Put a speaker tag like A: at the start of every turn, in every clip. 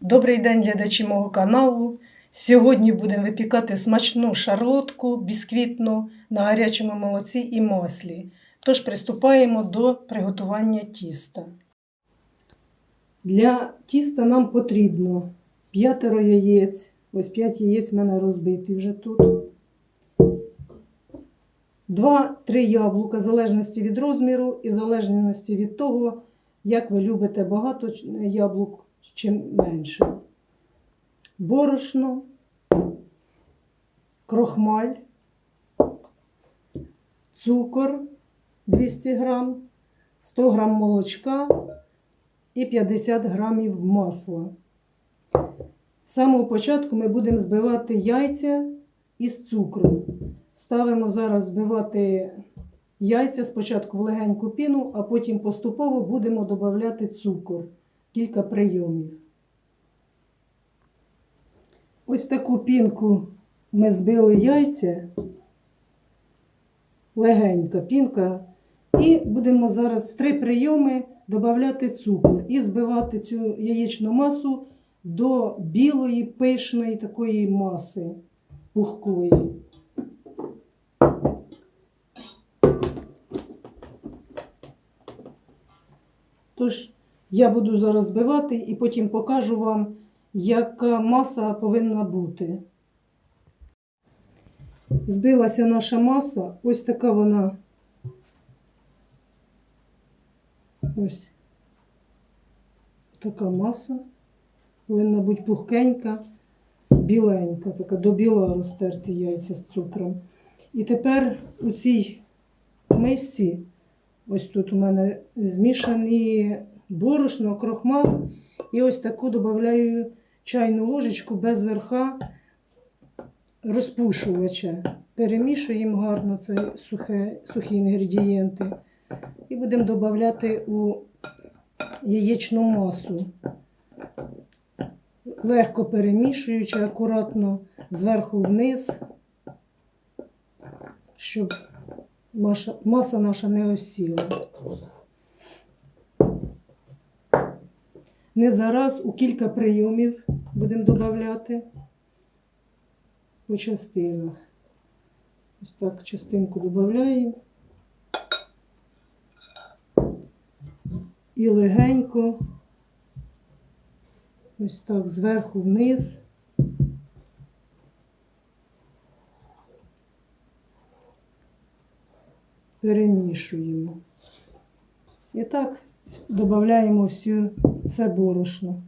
A: Добрий день, глядачі мого каналу. Сьогодні будемо випікати смачну шарлотку бісквітну на гарячому молоці і маслі. Тож приступаємо до приготування тіста. Для тіста нам потрібно п'ятеро яєць. Ось 5 яєць в мене розбиті вже тут. 2-3 яблука, в залежності від розміру і залежності від того, як ви любите багато яблук чи менше. Борошно, крохмаль, цукор 200 грам, 100 грам молочка і 50 грамів масла. З самого початку ми будемо збивати яйця із цукром. Ставимо зараз збивати яйця спочатку в легеньку піну, а потім поступово будемо додавати цукор, кілька прийомів. Ось таку пінку ми збили яйця, легенька пінка, і будемо зараз в три прийоми додавати цукор і збивати цю яєчну масу до білої пишної такої маси пухкої. Тож, я буду зараз збивати і потім покажу вам, яка маса повинна бути. Збилася наша маса, ось така вона. Ось така маса. Повинна бути пухкенька, біленька, така до біла розтерти яйця з цукром. І тепер у цій мисці, ось тут у мене змішані борошно, крохмал. І ось таку додаю чайну ложечку без верха розпушувача. Перемішуємо гарно це сухе, сухі інгредієнти. І будемо додавати у яєчну масу. Легко перемішуючи, акуратно зверху вниз, щоб маса наша не осіла. Не зараз у кілька прийомів будемо додавати по частинах. Ось так частинку додаємо. І легенько, ось так зверху вниз. Перемішуємо. І так додаємо всю це борошно.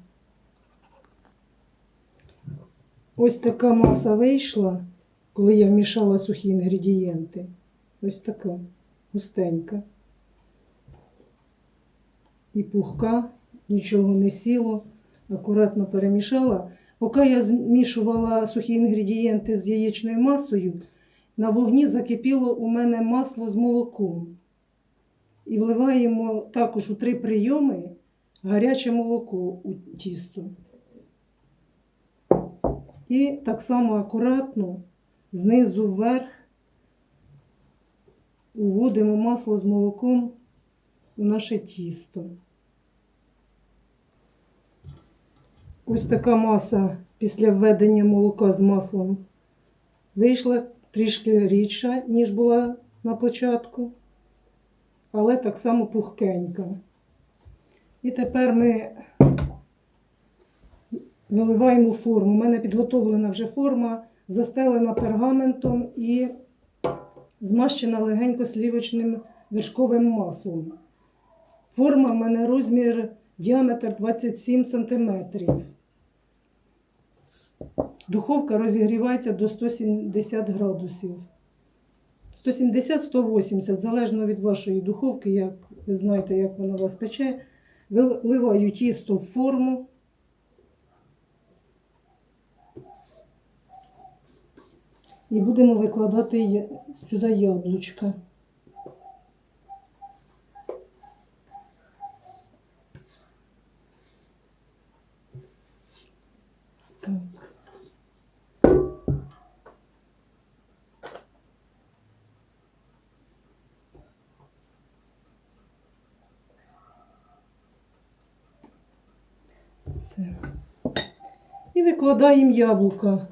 A: Ось така маса вийшла, коли я вмішала сухі інгредієнти. Ось така густенька. І пухка, нічого не сіло, акуратно перемішала. Поки я змішувала сухі інгредієнти з яєчною масою, на вогні закипіло у мене масло з молоком. І вливаємо також у три прийоми гаряче молоко у тісто. І так само акуратно знизу вверх уводимо масло з молоком у наше тісто. Ось така маса після введення молока з маслом вийшла трішки рідша, ніж була на початку, але так само пухкенька. І тепер ми виливаємо форму. У мене підготовлена вже форма, застелена пергаментом і змащена легенько слівочним вершковим маслом. Форма в мене розмір діаметр 27 см. Духовка розігрівається до 170 градусів. 170-180, залежно від вашої духовки, як ви знаєте, як вона вас пече. Виливаю тісто в форму. І будемо викладати сюди яблучка. Так. Все. І викладаємо яблука.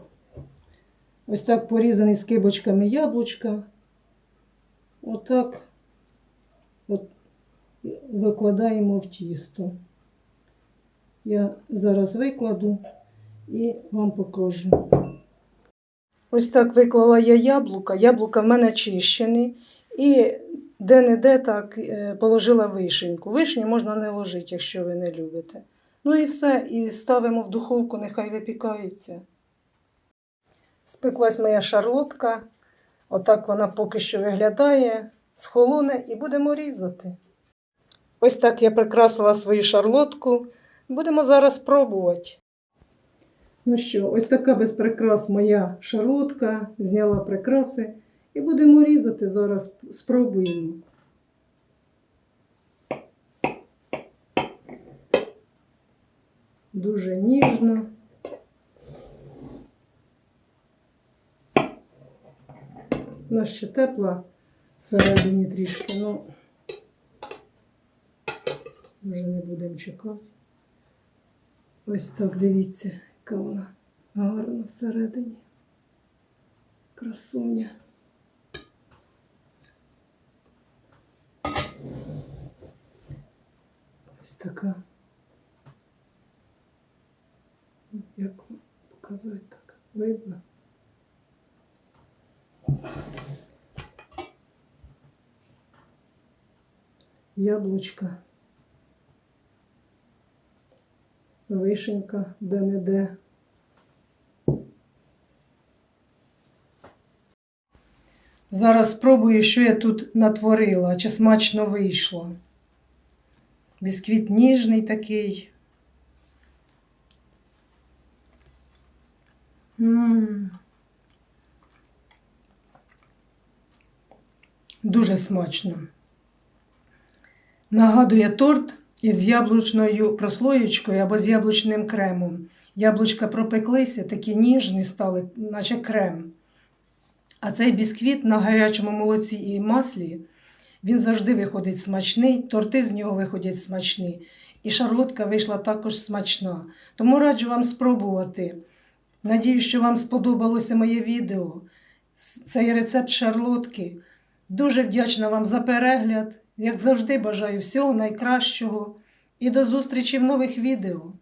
A: Ось так порізані скибочками яблучка. Отак от викладаємо в тісто. Я зараз викладу і вам покажу. Ось так виклала я яблука. Яблука в мене чищені. І де-не-де так е, положила вишеньку. Вишню можна не ложити, якщо ви не любите. Ну і все. І ставимо в духовку, нехай випікається. Спеклась моя шарлотка. Отак вона поки що виглядає, схолоне і будемо різати. Ось так я прикрасила свою шарлотку. Будемо зараз пробувати. Ну що, ось така без прикрас моя шарлотка. Зняла прикраси і будемо різати зараз. Спробуємо. Дуже ніжно. Вона ще тепла всередині трішки, ну вже не будемо чекати. Ось так дивіться, яка вона гарна всередині. Красуня. Ось така. Як показати так? Видно? Яблучка. Вишенька де-не-де. Зараз спробую, що я тут натворила, чи смачно вийшло. Бісквіт ніжний такий. Дуже смачно. Нагадує торт із яблучною прослоєчкою або з яблучним кремом. Яблучка пропеклися, такі ніжні стали, наче крем. А цей бісквіт на гарячому молоці і маслі, він завжди виходить смачний, торти з нього виходять смачні. І шарлотка вийшла також смачна. Тому раджу вам спробувати. Надію, що вам сподобалося моє відео. Цей рецепт шарлотки. Дуже вдячна вам за перегляд. Як завжди, бажаю всього найкращого і до зустрічі в нових відео.